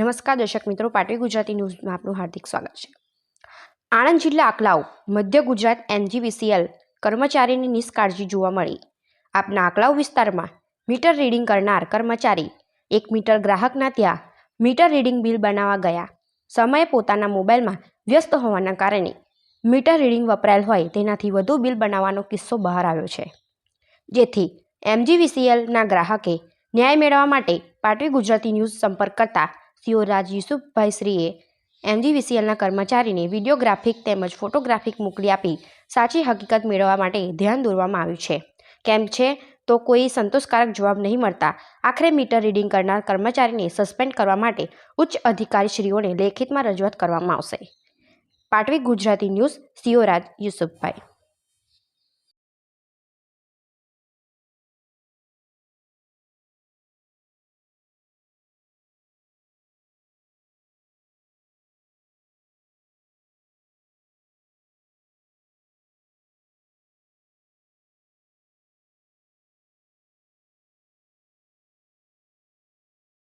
નમસ્કાર દર્શક મિત્રો પાટવી ગુજરાતી ન્યૂઝમાં આપનું હાર્દિક સ્વાગત છે. આણંદ જિલ્લા આકલાવ મધ્ય ગુજરાત એનજીવીસીએલ કર્મચારીની નિષ્કાળજી જોવા મળી. આપના આકલાવ વિસ્તારમાં મીટર રીડિંગ કરનાર કર્મચારી એક મીટર ગ્રાહકના ત્યાં મીટર રીડિંગ બિલ બનાવવા ગયા. સમયે પોતાના મોબાઈલમાં વ્યસ્ત હોવાના કારણે મીટર રીડિંગ વપરાયેલ હોય તેનાથી વધુ બિલ બનાવવાનો કિસ્સો બહાર આવ્યો છે. જેથી એમજીવીસીએલના ગ્રાહકે ન્યાય મેળવવા માટે પાટવી ગુજરાતી ન્યૂઝ સંપર્ક કરતા સીઓ રાજ યુસુફભાઈ શ્રીએ એમજીવીસીએલના કર્મચારીને વિડીયોગ્રાફિક તેમજ ફોટોગ્રાફિક મોકલી આપી સાચી હકીકત મેળવવા માટે ધ્યાન દોરવામાં આવ્યું છે. કેમ છે? તો કોઈ સંતોષકારક જવાબ નહીં મળતા આખરે મીટર રીડિંગ કરનાર કર્મચારીને સસ્પેન્ડ કરવા માટે ઉચ્ચ અધિકારીશ્રીઓને લેખિતમાં રજૂઆત કરવામાં આવશે. Patvi Gujarati news CO Raj Yusufbhai.